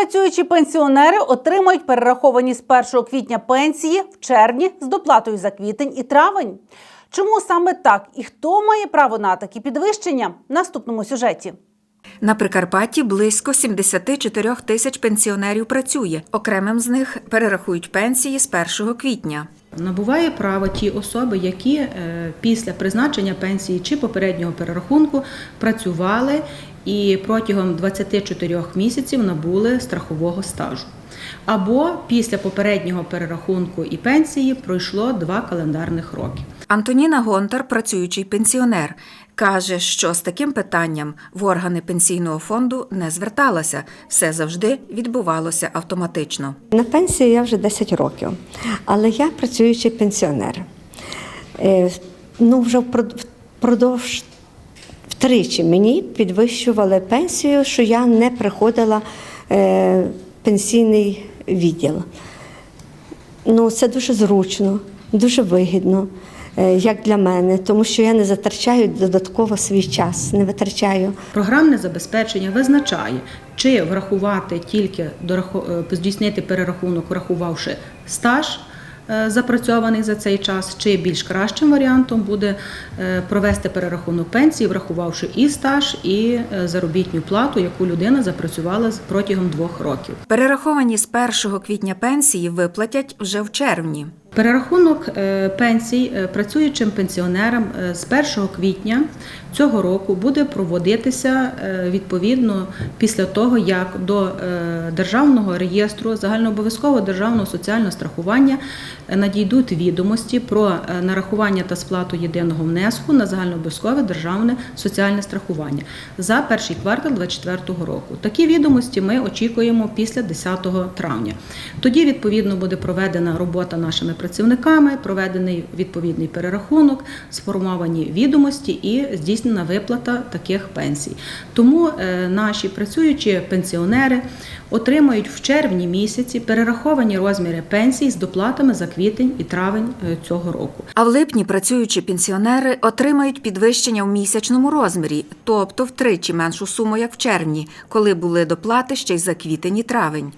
Працюючі пенсіонери отримають перераховані з 1 квітня пенсії в червні з доплатою за квітень і травень. Чому саме так і хто має право на такі підвищення? В наступному сюжеті. На Прикарпатті близько 74 тисяч пенсіонерів працює. Окремим з них перерахують пенсії з 1 квітня. Набуває право ті особи, які е, після призначення пенсії чи попереднього перерахунку працювали і протягом 24 місяців набули страхового стажу. Або після попереднього перерахунку і пенсії пройшло два календарних роки. Антоніна Гонтар, працюючий пенсіонер, каже, що з таким питанням в органи пенсійного фонду не зверталася. Все завжди відбувалося автоматично. На пенсії я вже 10 років, але я працюючий пенсіонер. Е, Ну, вже впродовж втричі мені підвищували пенсію, що я не приходила е, пенсійний відділ. Ну, це дуже зручно, дуже вигідно, як для мене, тому що я не затрачаю додатково свій час, не витрачаю. Програмне забезпечення визначає, чи врахувати тільки е, здійснити перерахунок, врахувавши стаж. е, Запрацьований за цей час, чи більш кращим варіантом буде е, провести перерахунок пенсії, врахувавши і стаж, і е, заробітну плату, яку людина запрацювала з- протягом двох років. Перераховані з 1 квітня пенсії виплатять вже в червні. Перерахунок е, пенсій е, працюючим пенсіонерам е, з 1 квітня цього року буде проводитися відповідно після того, як до державного реєстру загальнообов'язкового державного соціального страхування надійдуть відомості про нарахування та сплату єдиного внеску на загальнообов'язкове державне соціальне страхування за перший квартал 2024 року. Такі відомості ми очікуємо після 10 травня. Тоді відповідно буде проведена робота нашими працівниками, проведений відповідний перерахунок, сформовані відомості і здійснена виплата таких пенсій. Тому е, наші працюючі пенсіонери отримають в червні місяці перераховані розміри пенсій з доплатами за квітень і травень е, цього року. А в липні працюючі пенсіонери отримають підвищення в місячному розмірі, тобто втричі меншу суму, як в червні, коли були доплати ще й за квітень і травень.